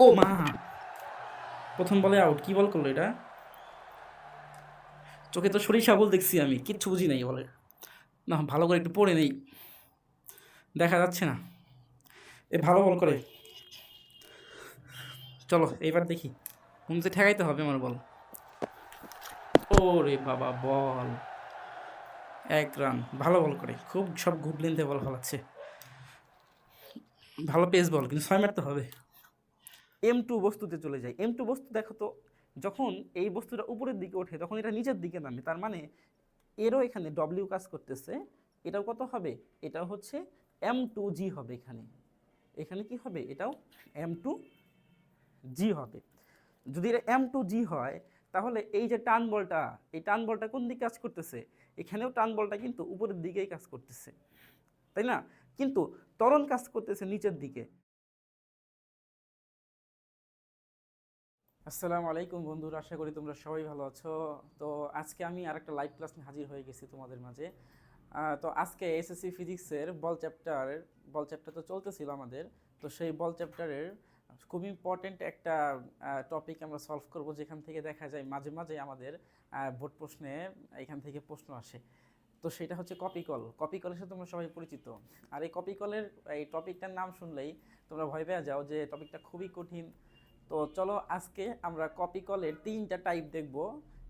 ও, মা। প্রথম বলে আউট কি বল করল এটা? চোখে তো সরিষা বল দেখছি আমি, কিচ্ছু বুঝি নাই বলে। না, ভালো করে একটু পড়ে নেই। দেখা যাচ্ছে না। এ, ভালো বল করে। চলো, এইবার দেখি। ঘুমতে ঠেকাইতে হবে আমার বল। ও রে বাবা, বল। এক রান, ভালো বল করে। খুব সব লেন্থে বল ফলাচ্ছে। ভালো পেস বল, কিন্তু ছয় মারতে হবে। এম টু বস্তুতে চলে যায়। এম টু বস্তু দেখো তো, যখন এই বস্তুটা উপরের দিকে ওঠে, তখন এটা নিচের দিকে নামে। তার মানে এরও এখানে ডব্লিউ কাজ করতেছে। এটাও কত হবে? এটাও হচ্ছে এম টু জি হবে এখানে। এখানে কি হবে? এটাও এম টু জি হবে। যদি এটা এম টু জি হয়, তাহলে এই যে টান বলটা, এই টান বলটা কোন দিকে কাজ করতেছে? এখানেও টান বলটা কিন্তু উপরের দিকেই কাজ করতেছে। তাই না? কিন্তু ত্বরণ কাজ করতেছে নিচের দিকে। আসসালামু আলাইকুম বন্ধুরা, আশা করি তোমরা সবাই ভালো আছো। তো আজকে আমি আর একটা লাইভ ক্লাস নিয়ে হাজির হয়ে গেছি তোমাদের মাঝে। তো আজকে এসএসসি ফিজিক্সের বল চ্যাপ্টার বল চ্যাপ্টার তো চলতেছিল আমাদের। তো সেই বল চ্যাপ্টারের খুব ইম্পর্টেন্ট একটা টপিক আমরা সলভ করব যেখান থেকে দেখা যায় মাঝে মাঝে আমাদের ভোট প্রশ্নে এখান থেকে প্রশ্ন আসে। তো সেটা হচ্ছে কপি কল কপি কলের সাথে তোমরা সবাই পরিচিত। আর এই কপি কলের এই টপিকটার নাম শুনলেই তোমরা ভয় পেয়ে যাও যে টপিকটা খুবই কঠিন। তো চলো আজকে আমরা কপি কলের তিনটা টাইপ দেখব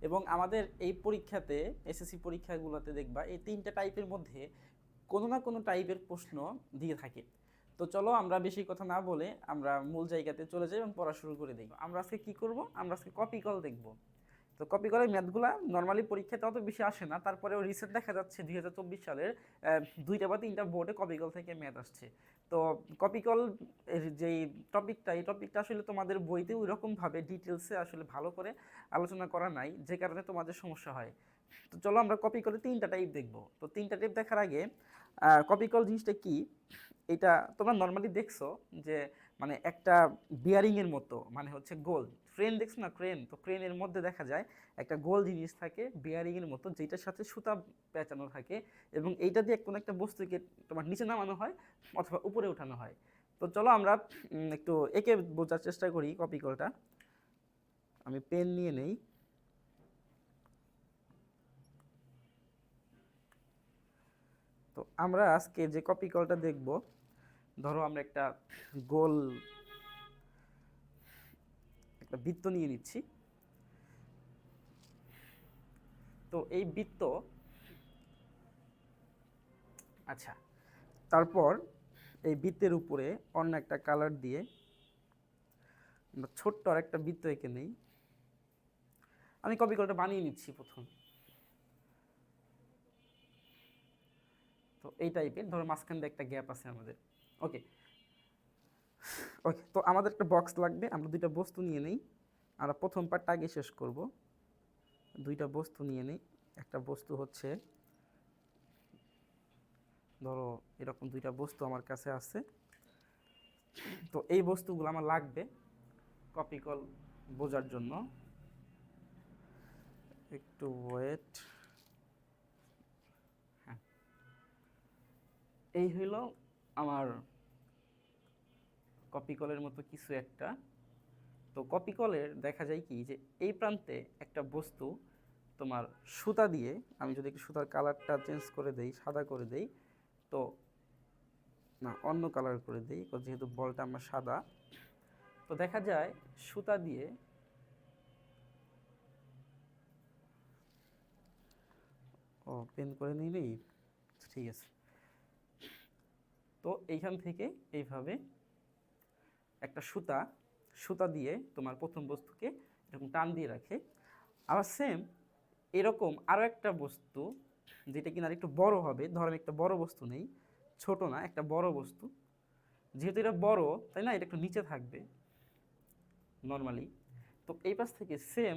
এবং আমাদের এই পরীক্ষাতে এসএসসি পরীক্ষাগুলোতে দেখবা এই তিনটা টাইপের মধ্যে কোনো না কোনো টাইপের প্রশ্ন দিয়ে থাকে। তো চলো আমরা বেশি কথা না বলে আমরা মূল জায়গাতে চলে যাই এবং পড়া শুরু করে দিই। আমরা আজকে কি করব? আমরা আজকে কপি কল দেখব। তো কপি কলের ম্যাথগুলা নর্মালি পরীক্ষাতে অত বেশি আসে না। তারপরেও রিসেন্ট দেখা যাচ্ছে দুই হাজার চব্বিশ সালের দুইটা বা তিনটা বোর্ডে কপি কল থেকে ম্যাথ আসছে। তো কপি কল এর যেই টপিকটা এই টপিকটা আসলে তোমাদের বইতে ওই রকমভাবে ডিটেলসে আসলে ভালো করে আলোচনা করা নাই, যে কারণে তোমাদের সমস্যা হয়। তো চলো আমরা কপি কলে তিনটা টাইপ দেখব। তো তিনটা টাইপ দেখার আগে কপি কল জিনিসটা কি? এটা তোমরা নর্মালি দেখছ যে মানে একটা বিয়ারিংয়ের মতো মানে হচ্ছে গোল ক্রেন দেখছ না? ক্রেন। তো ক্রেনের মধ্যে দেখা যায় একটা গোল জিনিস থাকে বিয়ারিংয়ের মতো, যেটার সাথে সুতা পেঁচানো থাকে এবং এইটা দিয়ে কোনো একটা বস্তুকে তোমার নিচে নামানো হয় অথবা উপরে ওঠানো হয়। তো চলো আমরা একটু একে বোঝার চেষ্টা করি কপি কলটা আমি পেন নিয়ে নেই। তো আমরা আজকে যে কপি কলটা দেখব, ধরো আমরা একটা গোল একটা বৃত্ত নিয়ে নিচ্ছি। তো এই বৃত্ত আচ্ছা তারপর এই বৃত্তের উপরে অন্য একটা কালার দিয়ে আমরা ছোট্ট আর একটা বৃত্ত এঁকে নেই। আমি কপি কলটা বানিয়ে নিচ্ছি প্রথম। তো এই টাইপের ধরো মাঝখান দিয়ে একটা গ্যাপ আছে আমাদের। ওকে তো আমাদের একটা বক্স লাগবে, আমরা দুইটা বস্তু নিয়ে নেই। আমরা প্রথম পার্টটা আগে শেষ করব। দুইটা বস্তু নিয়ে নেই। একটা বস্তু হচ্ছে, ধরো এরকম দুইটা বস্তু আমার কাছে আছে। তো এই বস্তুগুলো আমার লাগবে কপি কল বোঝার জন্য। একটু ওয়েট হ্যাঁ। এই হইল আমার কপি কলের মতো কিছু একটা। তো কপি কলের দেখা যায় কি যে এই প্রান্তে একটা বস্তু তোমার সুতা দিয়ে, আমি যদি একটু সুতার কালারটা চেঞ্জ করে দেই, সাদা করে দেই, তো না, অন্য কালার করে দেই যেহেতু বলটা আমার সাদা, তো দেখা যায় সুতা দিয়ে ও পেন করে নেই? ঠিক আছে। তো এইখান থেকে এইভাবে একটা সুতা সুতা দিয়ে তোমার প্রথম বস্তুকে এরকম টান দিয়ে রাখে। আবার সেম এরকম আরও একটা বস্তু যেটা কিনা একটু বড় হবে ধর একটা বড় বস্তু নেই, ছোট না, একটা বড় বস্তু। যেহেতু এটা বড়, তাই না? এটা একটু নিচে থাকবে নর্মালি তো এই পাশ থেকে সেম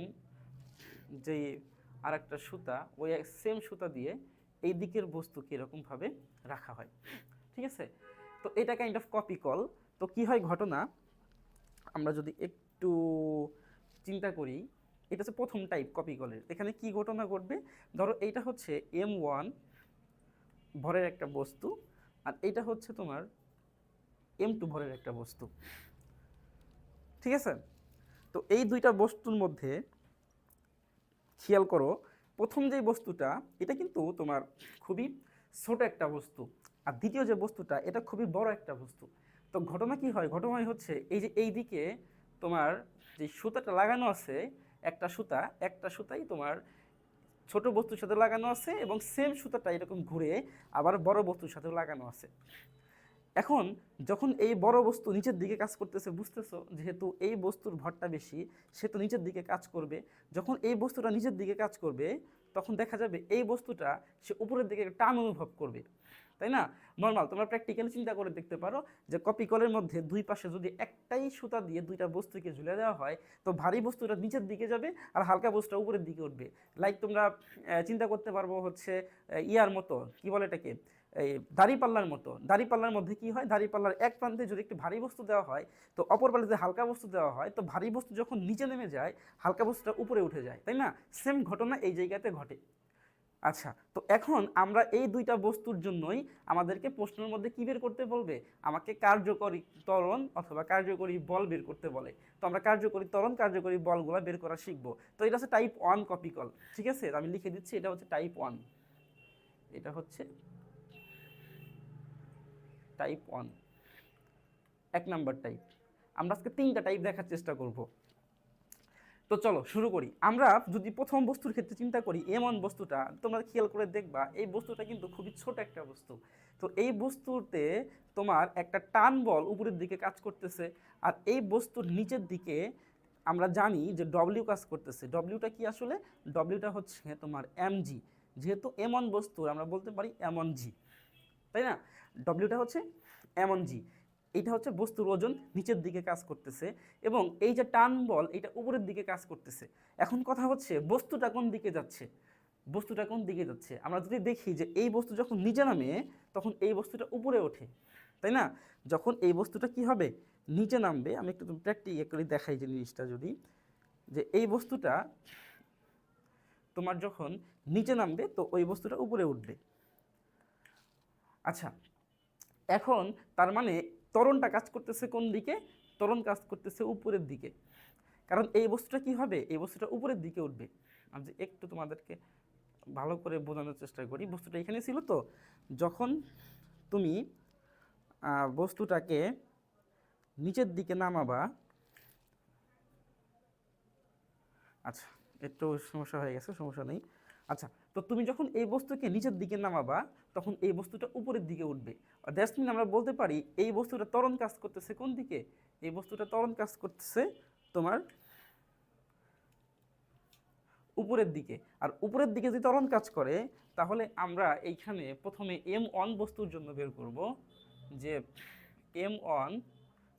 যে আর একটা সুতা, ওই সেম সুতা দিয়ে এই দিকের বস্তুকে এরকমভাবে রাখা হয়। ঠিক আছে? তো এটা কাইন্ড অফ কপি কল তো কি হয় ঘটনা? আমরা যদি একটু চিন্তা করি, এটা হচ্ছে প্রথম টাইপ কপি কলের। এখানে কি ঘটনা ঘটবে? ধরো এইটা হচ্ছে এম ওয়ান ভরের একটা বস্তু আর এইটা হচ্ছে তোমার এম টু ভরের একটা বস্তু। ঠিক আছে? তো এই দুইটা বস্তুর মধ্যে খেয়াল করো, প্রথম যে বস্তুটা, এটা কিন্তু তোমার খুবই ছোট একটা বস্তু। আর দ্বিতীয় যে বস্তুটা, এটা খুবই বড় একটা বস্তু। তো ঘটনা কি হয়? ঘটনাই হচ্ছে এই যে এই দিকে তোমার যে সুতাটা লাগানো আছে, একটা সুতা, একটা সুতাই তোমার ছোট বস্তুর সাথে লাগানো আছে এবং সেম সুতাটা এরকম ঘুরে আবার বড় বস্তুর সাথেও লাগানো আছে। এখন যখন এই বড় বস্তু নিচের দিকে কাজ করতেছে, বুঝতেছো? যেহেতু এই বস্তুর ভরটা বেশি, সে তো নিচের দিকে কাজ করবে। যখন এই বস্তুটা নিচের দিকে কাজ করবে, তখন দেখা যাবে এই বস্তুটা সে উপরের দিকে টান অনুভব করবে। তাই না? নর্মাল তোমরা প্র্যাকটিক্যালি চিন্তা করে দেখতে পারো যে কপি কলের মধ্যে দুই পাশে যদি একটাই সুতা দিয়ে দুইটা বস্তুকে ঝুলে দেওয়া হয়, তো ভারী বস্তুটা নিচের দিকে যাবে আর হালকা বস্তুটা উপরের দিকে উঠবে। লাইক তোমরা চিন্তা করতে পারব হচ্ছে ইয়ার মতো, কি বলে এটাকে? এই দাড়িপাল্লার মতো। দাড়িপাল্লার মধ্যে কি হয়? দাড়িপাল্লার এক প্রান্তে যদি একটু ভারী বস্তু দেওয়া হয়, তো অপর প্রান্তে হালকা বস্তু দেওয়া হয়, তো ভারী বস্তু যখন নিচে নেমে যায়, হালকা বস্তুটা উপরে উঠে যায়, তাই না? সেম ঘটনা এই জায়গাতে ঘটে। আচ্ছা তো এখন আমরা এই দুইটা বস্তুর জন্যই আমাদেরকে প্রশ্নের মধ্যে কী বের করতে বলবে? আমাকে কার্যকরী ত্বরণ অথবা কার্যকরী বল বের করতে বলে। তো আমরা কার্যকরী ত্বরণ, কার্যকরী বলগুলো বের করা শিখব। তো এটা হচ্ছে টাইপ ওয়ান কপি কল ঠিক আছে? আমি লিখে দিচ্ছি, এটা হচ্ছে টাইপ ওয়ান এটা হচ্ছে টাইপ ওয়ান এক নাম্বার টাইপ আমরা আজকে তিনটা টাইপ দেখার চেষ্টা করব। তো চলো, শুরু করি। আমরা যদি প্রথম বস্তুর ক্ষেত্রে চিন্তা করি, এমন বস্তুটা, তোমরা খেয়াল করে দেখবা, এই বস্তুটা কিন্তু খুবই ছোট একটা বস্তু। তো এই বস্তুতে তোমার একটা টান বল উপরের দিকে কাজ করতেছে, আর এই বস্তুর নিচের দিকে আমরা জানি যে ডব্লিউ কাজ করতেছে। ডব্লিউটা কি আসলে? ডব্লিউটা হচ্ছে তোমার এমজি যেহেতু এমন বস্তুর আমরা বলতে পারি এমন জি তাই না? ডব্লিউটা হচ্ছে এমন জি এইটা হচ্ছে বস্তুর ওজন নিচের দিকে কাজ করতেছে এবং এই যে টান বল, এটা উপরের দিকে কাজ করতেছে। এখন কথা হচ্ছে বস্তুটা কোন দিকে যাচ্ছে? বস্তুটা কোন দিকে যাচ্ছে? আমরা যদি দেখি যে এই বস্তু যখন নিচে নামে, তখন এই বস্তুটা উপরে ওঠে, তাই না? যখন এই বস্তুটা কি হবে? নিচে নামবে। আমি একটু প্র্যাকটিক্যালি দেখাই যে জিনিসটা যদি। যে এই বস্তুটা তোমার যখন নিচে নামবে, তো ওই বস্তুটা উপরে উঠবে। আচ্ছা এখন তার মানে ত্বরণটা কাজ করতেছে কোন দিকে? তরণ কাজ করতেছে উপরের দিকে। কারণ এই বস্তুটা কি হবে? এই বস্তুটা উপরের দিকে উঠবে। আমি যে একটু তোমাদেরকে ভালো করে বোঝানোর চেষ্টা করি, বস্তুটা এখানে ছিল তো? যখন তুমি বস্তুটাকে নিচের দিকে নামাবা আচ্ছা একটু সমস্যা হয়ে গেছে, সমস্যা নেই। আচ্ছা তো তুমি যখন এই বস্তুকে নিচের দিকে নামাবা, তখন এই বস্তুটা উপরের দিকে উঠবে। দ্যাটস মিন আমরা বলতে পারি, এই বস্তুটা তরণ কাজ করতেছে কোন দিকে? এই বস্তুটা ত্বরণ কাজ করতেছে তোমার উপরের দিকে। আর উপরের দিকে যদি তরণ কাজ করে, তাহলে আমরা এইখানে প্রথমে এম অন বস্তুর জন্য বের করব, যে এম অন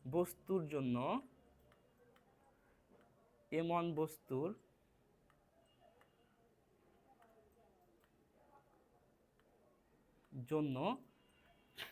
বস্তুর জন্য এম অন বস্তুর জন্য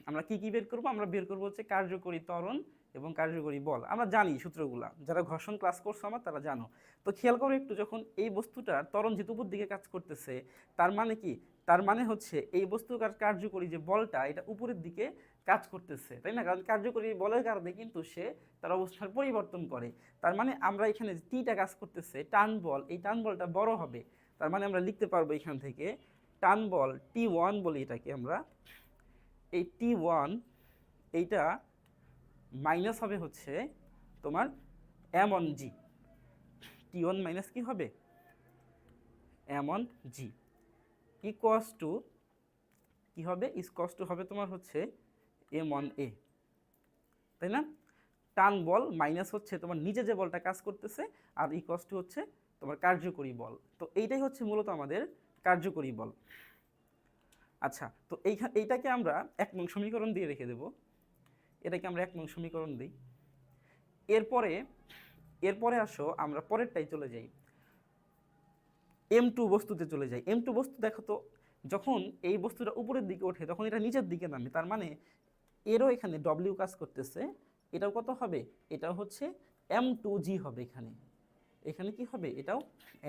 আমরা কি কি বের করব? আমরা বের করব হচ্ছে কার্যকরী ত্বরণ এবং কার্যকরী বল। আমরা জানি সূত্রগুলা। যারা ঘর্ষণ ক্লাস করছ আমার, তারা জানো। তো খেয়াল করো একটু, যখন এই বস্তুটার ত্বরণ যেহেতু উপর দিকে কাজ করতেছে, তার মানে কি? তার মানে হচ্ছে এই বস্তুর কার- কার্যকরী যে বলটা, এটা উপরের দিকে কাজ করতেছে। তাই না? কারণ কার্যকরী বলের কারণে কিন্তু সে তার অবস্থার পরিবর্তন করে। তার মানে আমরা এখানে টিটা কাজ করতেছে, টান বল। এই টান বলটা বড় হবে। তার মানে আমরা লিখতে পারব এখান থেকে টান বল টি ওয়ান বলি এটাকে আমরা, এই টি ওয়ান এইটা মাইনাস হবে হচ্ছে তোমার M one G T one minus কি হবে? M one G equals to কী হবে? ইসকস টু হবে তোমার হচ্ছে এম অন এ তাই না? টান বল মাইনাস হচ্ছে তোমার নিচে যে বলটা কাজ করতেছে, আর ইকোয়াস টু হচ্ছে তোমার কার্যকরী বল। তো এইটাই হচ্ছে মূলত আমাদের কার্যকরী বল। আচ্ছা তো এইখান এইটাকে আমরা এক নং সমীকরণ দিয়ে রেখে দেব। এটাকে আমরা এক নং সমীকরণ দিই। এরপরে এরপরে আসো, আমরা পরেরটাই চলে যাই। এম টু বস্তুতে চলে যাই। এম টু বস্তু দেখো তো, যখন এই বস্তুটা উপরের দিকে ওঠে, তখন এটা নিচের দিকে নামে। তার মানে এরও এখানে ডব্লিউ কাজ করতেছে। এটাও কত হবে? এটাও হচ্ছে এম টু জি হবে এখানে। এখানে কি হবে? এটাও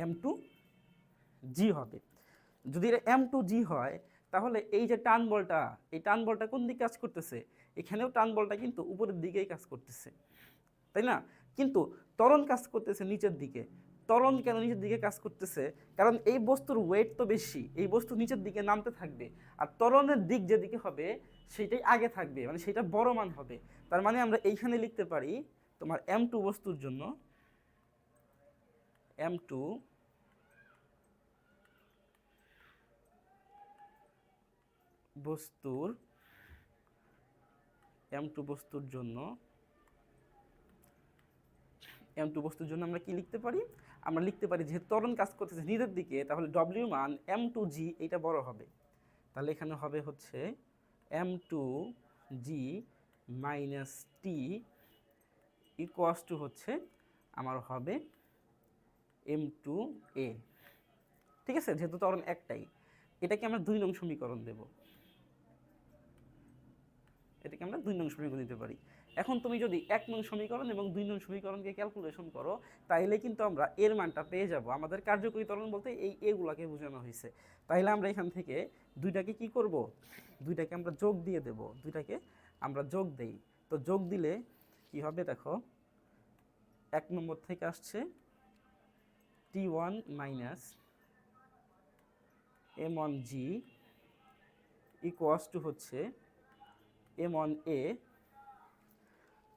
এম টু জি হবে। যদি এটা এম টু জি হয়, তাহলে এই যে টান বলটা, এই টান বলটা কোন দিকে কাজ করতেছে? এখানেও টান বলটা কিন্তু উপরের দিকেই কাজ করতেছে। তাই না? কিন্তু তরণ কাজ করতেছে নিচের দিকে। তরণ কেন নিচের দিকে কাজ করতেছে? কারণ এই বস্তুর ওয়েট তো বেশি, এই বস্তু নিচের দিকে নামতে থাকবে। আর তরণের দিক যেদিকে হবে সেটাই আগে থাকবে মানে সেটা বড় মান হবে। তার মানে আমরা এইখানে লিখতে পারি তোমার এম টু বস্তুর জন্য এম টু বস্তুর এম টু বস্তুর জন্য এম টু বস্তুর জন্য আমরা কি লিখতে পারি? আমরা লিখতে পারি যেহেতু ত্বরণ কাজ করতেছে নিজের দিকে, তাহলে ডব্লিউ মান এম টু জি এইটা বড় হবে। তাহলে এখানে হবে হচ্ছে M two G minus T equals to হচ্ছে আমার হবে এম টু এ ঠিক আছে? যেহেতু ত্বরণ একটাই, এটাকে আমরা দুই নং সমীকরণ দেব। এটাকে আমরা দুই নং সমীকরণ দিতে পারি। এখন তুমি যদি এক নং সমীকরণ এবং দুই নং সমীকরণকে ক্যালকুলেশন করো তাহলে কিন্তু আমরা এর মানটা পেয়ে যাব। আমাদের কার্যকরী ত্বরণ বলতে এই এগুলাকে বোঝানো হয়েছে। তাইলে আমরা এখান থেকে দুইটাকে কি করব? দুইটাকে আমরা যোগ দিয়ে দেব। দুইটাকে আমরা যোগ দেই। তো যোগ দিলে কি হবে দেখো, এক নম্বর থেকে আসছে T one minus M one G equals to হচ্ছে এম ওয়ান এ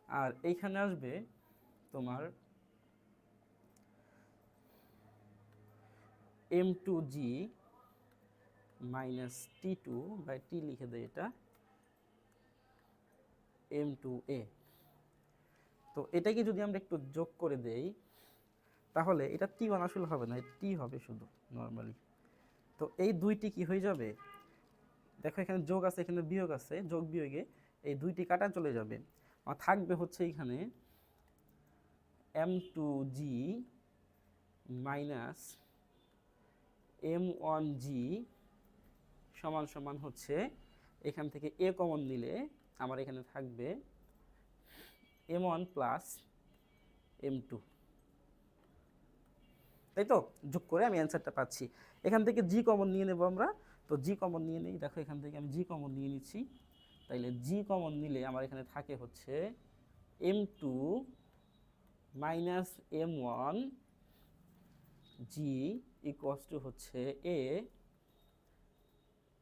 আর এইখানে আসবে তোমার M two G minus T two by T লিখে দেয় এটা এম টু এ তো এটাকে যদি আমরা একটু যোগ করে দেই, তাহলে এটা টি ওয়ান আসলে হবে না টি হবে শুধু নর্মালি তো এই দুইটি কি হয়ে যাবে? দেখো এখানে যোগ আছে, এখানে বিয়োগ আছে, যোগ বিয়োগে এই দুইটি কাটা চলে যাবে। আর থাকবে হচ্ছে এখানে M two G minus M one G সমান সমান হচ্ছে এখান থেকে এ কমন নিলে আমার এখানে থাকবে M one plus M two তাই তো? যোগ করে আমি অ্যান্সারটা পাচ্ছি। এখান থেকে জি কমন নিয়ে নেব আমরা। তো জি কমন নিয়ে নিই। দেখো এখান থেকে আমি জি কমন নিয়ে নিচ্ছি। তাইলে জি কমন নিলে আমার এখানে থাকে হচ্ছে M two minus M one G equals to হচ্ছে A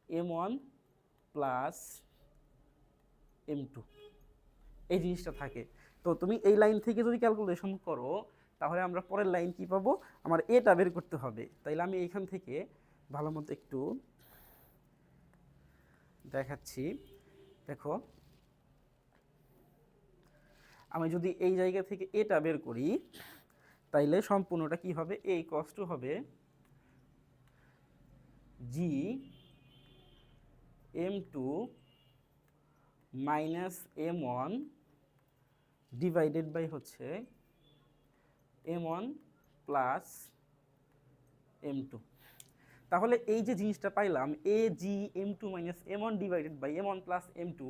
M one plus M two এই জিনিসটা থাকে। তো তুমি এই লাইন থেকে যদি ক্যালকুলেশন করো, তাহলে আমরা পরের লাইন কি পাবো? আমার এটা বের করতে হবে। তাইলে আমি এখান থেকে ভালো মতো একটু দেখাচ্ছি। দেখো। আমি যদি এই জায়গা থেকে এটা বের করি, তাইলে সম্পূর্ণটা কি হবে? এই কষ্ট হবে G M two minus M one divided by হচ্ছে M one plus M two তাহলে এই যে জিনিসটা পাইলাম A G M two minus M one divided by M one plus M two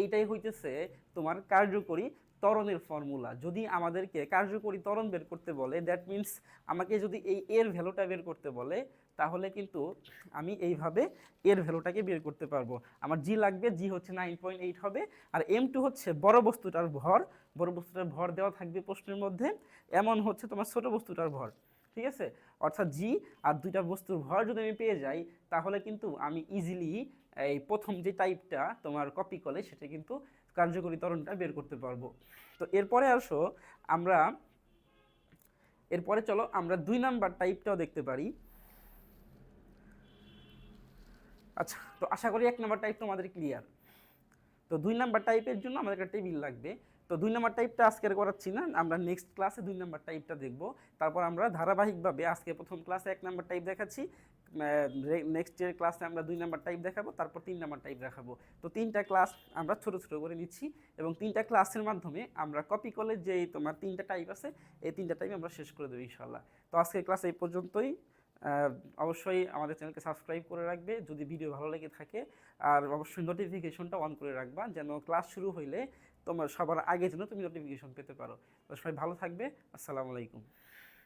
এইটাই হইতেছে তোমার কার্যকরী ত্বরণের ফর্মুলা যদি আমাদেরকে কার্যকরী ত্বরণ বের করতে বলে দ্যাট মিন্স আমাকে যদি এই এর ভ্যালুটা বের করতে বলে, তাহলে কিন্তু আমি এইভাবে এর ভ্যালুটাকে বের করতে পারব। আমার জি লাগবে জি হচ্ছে নাইন পয়েন্ট এইট হবে, আর এম টু হচ্ছে বড় বস্তুটার ভর। বড় বস্তুটার ভর দেওয়া থাকবে প্রশ্নের মধ্যে। এমন হচ্ছে তোমার ছোট বস্তুটার ভর। ঠিক আছে? অর্থাৎ জি আর দুইটা বস্তুর ভর যদি আমি পেয়ে যাই, তাহলে কিন্তু আমি ইজিলি এই প্রথম যে টাইপটা তোমার কপি করলে, সেটা কিন্তু কার্যকরী ত্বরণটা বের করতে পারব। তো এরপরে আসো, আমরা এরপরে চলো, আমরা দুই নাম্বার টাইপটাও দেখতে পারি। আচ্ছা তো আশা করি এক নাম্বার টাইপ তোমাদের ক্লিয়ার তো দুই নাম্বার টাইপের জন্য আমাদের একটা টেবিল লাগবে। তো দুই নাম্বার টাইপটা আজকের করাচ্ছি না, আমরা নেক্সট ক্লাসে দুই নাম্বার টাইপটা দেখব। তারপর আমরা ধারাবাহিকভাবে আজকে প্রথম ক্লাসে এক নাম্বার টাইপ দেখাচ্ছি নেক্সট এর ক্লাসে আমরা দুই নাম্বার টাইপ দেখাবো, তারপর তিন নাম্বার টাইপ দেখাবো। তো তিনটা ক্লাস আমরা ছোট ছোট করে নিচ্ছি এবং তিনটা ক্লাসের মাধ্যমে আমরা কপি করলে যে তোমার তিনটা টাইপ আছে, এই তিনটা টাইপ আমরা শেষ করে দেবো ইনশাল্লাহ তো আজকের ক্লাস এই পর্যন্তই। অবশ্যই আমাদের চ্যানেলকে সাবস্ক্রাইব করে রাখবে, যদি ভিডিও ভালো লেগে থাকে, আর অবশ্যই নোটিফিকেশনটা অন করে রাখবা, যেন ক্লাস শুরু হইলে তোমার সবার আগে যেন তুমি নোটিফিকেশন পেতে পারো। তো সবাই ভালো থাকবে। আসসালামু আলাইকুম।